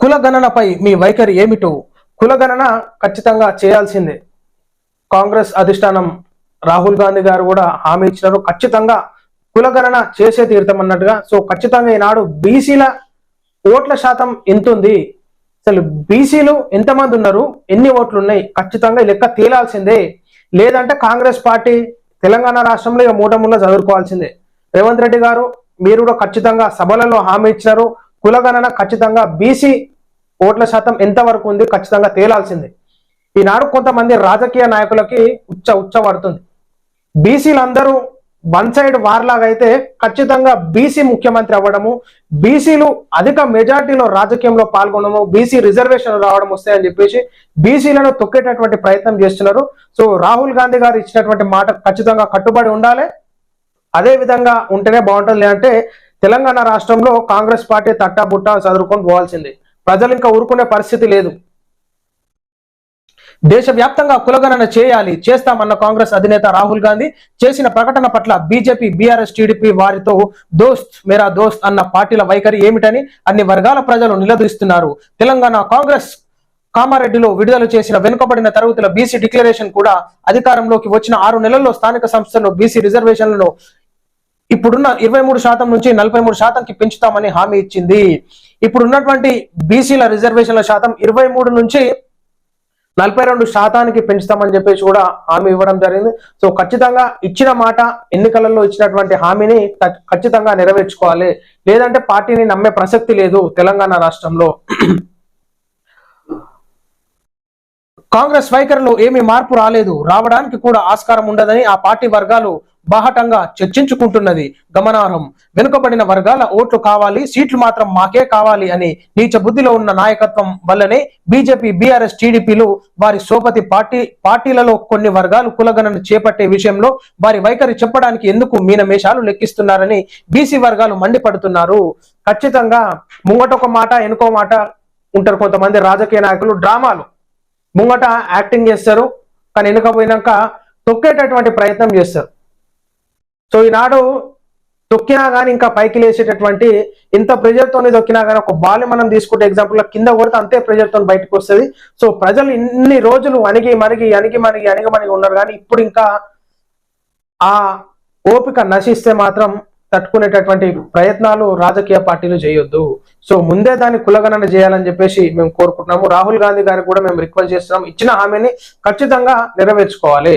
కులగణనపై మీ వైఖరి ఏమిటో కులగణన ఖచ్చితంగా చేయాల్సిందే. కాంగ్రెస్ అధిష్టానం రాహుల్ గాంధీ గారు కూడా హామీ ఇచ్చినారు. ఖచ్చితంగా కులగణన చేసే తీర్థం అన్నట్టుగా. సో ఖచ్చితంగా ఈనాడు బీసీల ఓట్ల శాతం ఎంత ఉంది అసలు బీసీలు ఎంతమంది ఉన్నారు? ఎన్ని ఓట్లు ఉన్నాయి ఖచ్చితంగా లెక్క తేలాల్సిందే. లేదంటే కాంగ్రెస్ పార్టీ తెలంగాణ రాష్ట్రంలో ఇక మూటముల్లో చదువుకోవాల్సిందే. రేవంత్ రెడ్డి గారు మీరు కూడా ఖచ్చితంగా సభలలో హామీ ఇచ్చినారు. కులగణన ఖచ్చితంగా బీసీ ఓట్ల శాతం ఎంత వరకు ఉంది ఖచ్చితంగా తేలాల్సిందే. ఈనాడు కొంతమంది రాజకీయ నాయకులకి ఉచ్చ ఉచ్చ పడుతుంది. బీసీలందరూ వన్ సైడ్ వార్ లాగా అయితే ఖచ్చితంగా బీసీ ముఖ్యమంత్రి అవ్వడము బీసీలు అధిక మెజార్టీలో రాజకీయంలో పాల్గొనడము బీసీ రిజర్వేషన్ రావడం వస్తాయని చెప్పేసి బీసీలను తొక్కేటటువంటి ప్రయత్నం చేస్తున్నారు. సో రాహుల్ గాంధీ గారు ఇచ్చినటువంటి మాట ఖచ్చితంగా కట్టుబడి ఉండాలి. అదే విధంగా ఉంటేనే బాగుంటుంది లేదంటే తెలంగాణ రాష్ట్రంలో కాంగ్రెస్ పార్టీ తట్టాబుట్టా చదువుకొని పోవాల్సిందే. ప్రజలు ఇంకా ఊరుకునే పరిస్థితి లేదు. దేశవ్యాప్తంగా కులగణన చేయాలి చేస్తామన్న కాంగ్రెస్ అధినేత రాహుల్ గాంధీ చేసిన ప్రకటన పట్ల బీజేపీ బీఆర్ఎస్ టీడీపీ వారితో దోస్త్ మేరా దోస్త్ అన్న పార్టీల వైఖరి ఏమిటని అన్ని వర్గాల ప్రజలు నిలదీస్తున్నారు. తెలంగాణ కాంగ్రెస్ కామారెడ్డిలో విడుదల చేసిన వెనుకబడిన తరగతుల బీసీ డిక్లరేషన్ కూడా అధికారంలోకి వచ్చిన ఆరు నెలల్లో స్థానిక సంస్థల్లో బీసీ రిజర్వేషన్లను ఇప్పుడున్న ఇరవై మూడు శాతం నుంచి నలభై మూడు శాతంకి పెంచుతామని హామీ ఇచ్చింది. ఇప్పుడున్నటువంటి బీసీల రిజర్వేషన్ల శాతం ఇరవై మూడు నుంచి నలభై రెండు శాతానికి పెంచుతామని చెప్పేసి కూడా హామీ ఇవ్వడం జరిగింది. సో ఖచ్చితంగా ఇచ్చిన మాట ఎన్నికలలో ఇచ్చినటువంటి హామీని ఖచ్చితంగా నెరవేర్చుకోవాలి. లేదంటే పార్టీని నమ్మే ప్రసక్తి లేదు తెలంగాణ రాష్ట్రంలో. కాంగ్రెస్ వైఖరిలో ఏమీ మార్పు రాలేదు. రావడానికి కూడా ఆస్కారం ఉండదని ఆ పార్టీ వర్గాలు బాహటంగా చర్చించుకుంటున్నది. గమనార్హం. వెనుకబడిన వర్గాల ఓట్లు కావాలి సీట్లు మాత్రం మాకే కావాలి అని నీచ బుద్ధిలో ఉన్న నాయకత్వం వల్లనే బీజేపీ బీఆర్ఎస్ టీడీపీలు వారి సోపతి పార్టీ పార్టీలలో కొన్ని వర్గాలు కులగణన చేపట్టే విషయంలో వారి వైఖరి చెప్పడానికి ఎందుకు మీనమేషాలు లెక్కిస్తున్నారని బీసీ వర్గాలు మండిపడుతున్నారు. ఖచ్చితంగా ముంగట ఒక మాట ఎనుకో మాట ఉంటారు కొంతమంది రాజకీయ నాయకులు డ్రామాలు. ముంగట యాక్టింగ్ చేస్తారు. కానీ వెనుకపోయినాక తొక్కేటటువంటి ప్రయత్నం చేస్తారు. సో ఈనాడు తొక్కినా కానీ ఇంకా పైకి లేచేటటువంటి ఇంత ప్రెజర్తో తొక్కినా కానీ ఒక బాల్ మనం తీసుకుంటే ఎగ్జాంపుల్ కింద కొడితే అంతే ప్రెజర్తో బయటకు వస్తుంది. సో ప్రజలు ఇన్ని రోజులు అణిగి మరిగి అణిగి మరిగి అణిగి మరిగి ఉన్నారు. కానీ ఇప్పుడు ఇంకా ఆ ఓపిక నశిస్తే మాత్రం తట్టుకునేటటువంటి ప్రయత్నాలు రాజకీయ పార్టీలు చేయొద్దు. సో ముందే దాన్ని కులగణన చేయాలని చెప్పేసి మేము కోరుకుంటున్నాము. రాహుల్ గాంధీ గారికి కూడా మేము రిక్వెస్ట్ చేస్తున్నాం. ఇచ్చిన హామీని ఖచ్చితంగా నెరవేర్చుకోవాలి.